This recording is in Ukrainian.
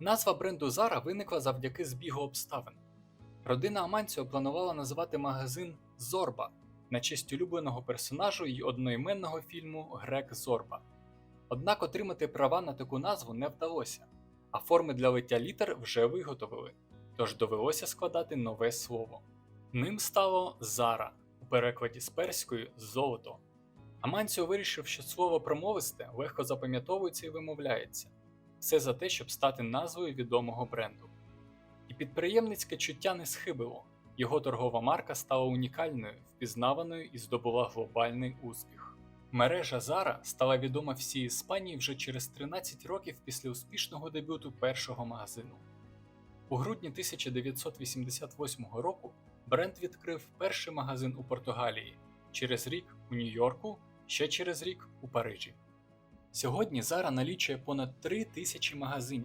Назва бренду Zara виникла завдяки збігу обставин. Родина Аманціо планувала називати магазин Зорба на честь улюбленого персонажу й одноіменного фільму Грек Зорба. Однак отримати права на таку назву не вдалося, а форми для лиття літер вже виготовили, тож довелося складати нове слово. Ним стало Зара, у перекладі з перської золото. Аманціо вирішив, що слово промовисте легко запам'ятовується і вимовляється. Все за те, щоб стати назвою відомого бренду. І підприємницьке чуття не схибило. Його торгова марка стала унікальною, впізнаваною і здобула глобальний успіх. Мережа Zara стала відома всій Іспанії вже через 13 років після успішного дебюту першого магазину. У грудні 1988 року бренд відкрив перший магазин у Португалії, через рік у Нью-Йорку, ще через рік у Парижі. Сьогодні Zara налічує понад 3 тисячі магазинів